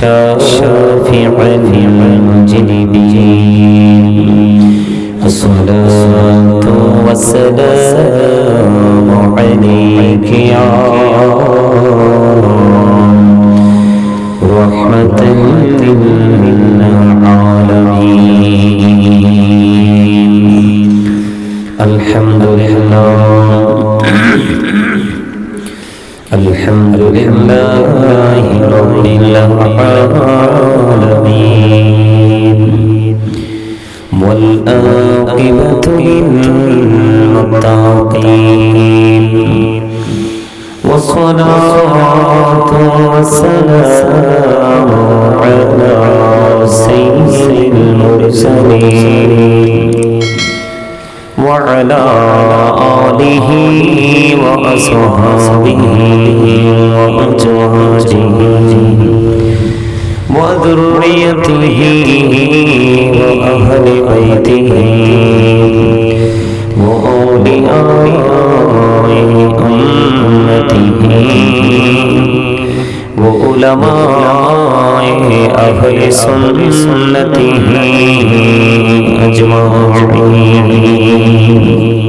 شافع المجنبين الصلاة والسلام عليك يا رحمة للعالمين الحمد لله الحمد لله رب العالمين والآقبة للمتقين والصلاة والسلام على وذريته وأهل بيته وأولياء أمته وعلماء أهل سنته أجمعين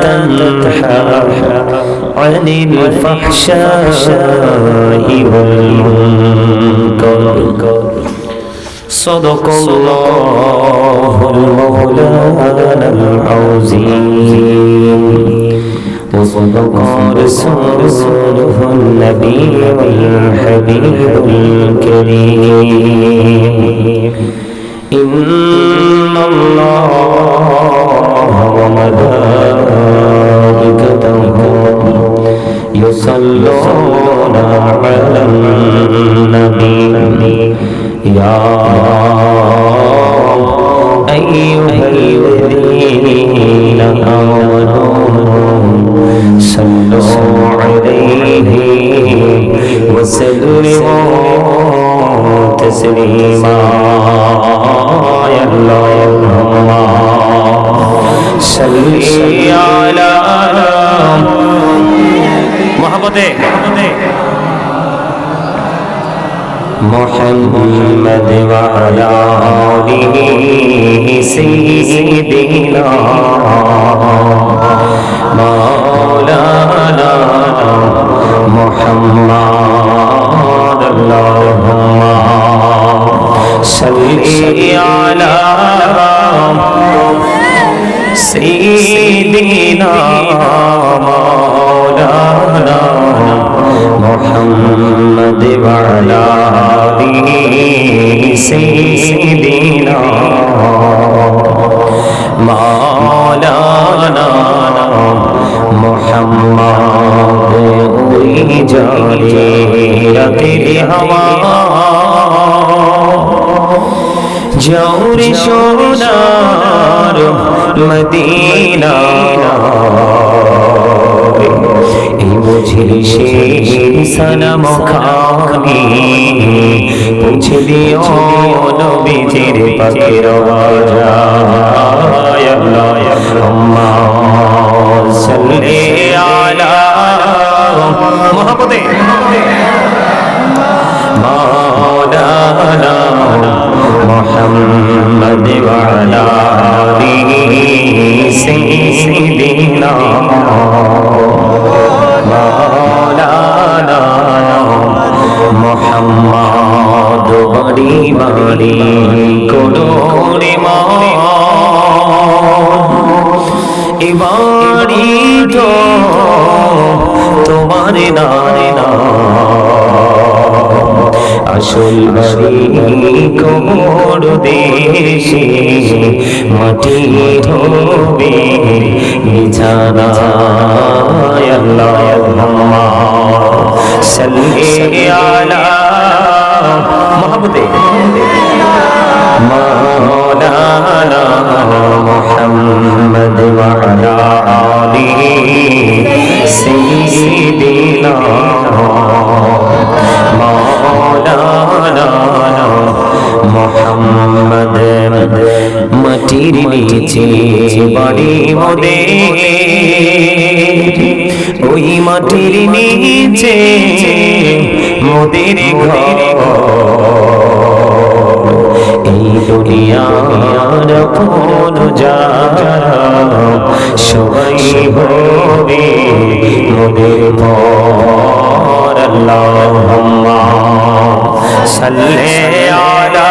تنحى عن الفحشاء والمنكر صدق الله المولانا العظيم وصدق رسوله النبي والحبيب الكريم إن الله وملائكته يصلون على النبي. يا أيها الذين آمنوا صلوا عليه وسلموا تسليما. يا اللهم صل على محبته محمد وعلى آله سيدنا مولانا محمد اللهم صل على سيدنا مولانا محمد وعلى آله سيدنا مولانا محمد جارية الهوى جور شونار مدينة পৌঁছে শের সালাম খানি পৌঁছে দিও নবীজির পাখির রাজায় আল্লাহ সাল্লি আলা মহাপদে মাওলানা মুহাম্মদ ওয়া আলা রে না। রে না আসল বাড়ি কোমর দেশে, মাটি ধোবে, বিছানা আল্লাহ। সাল্লি আলা মহব্বতে মাওলানা নিচে বাড়ি মোদে। ওই মাটির নিচে মোদের এই দুনিয়ার কোন যারা সবাই হবে মোদের পর আল্লাহুম্মা সাল্লি আলা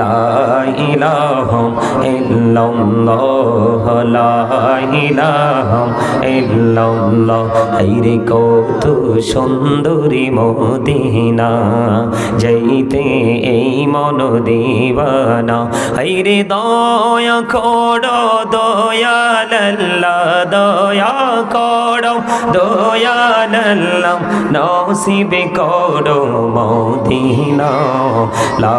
লা ইলাহা ইল্লাল্লাহ, লা ইলাহা ইল্লাল্লাহ। হাইরে কত সুন্দরী মদিনা, যাইতে এই মন দিবানা। হাইরে দয়া করো দয়াল আল্লাহ দয়া করো দয়াল নসিবে করো মদিনা, লা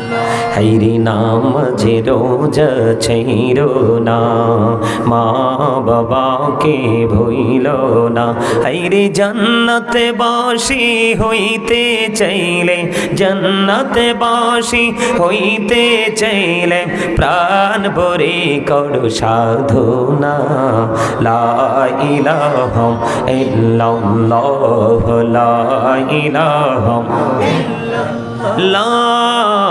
হাইরি নাম যে রোজা ছেড়ো না, মা বাবাকে ভইল না। হাইরে জান্নাতে বাসি হইতে চাইলে, জান্নাতে বাসি হইতে চাইলে প্রাণ ভরে করো সাধনা। লা ইলাহা ইল্লাল্লাহ, লা ইলাহা লা ইলাহা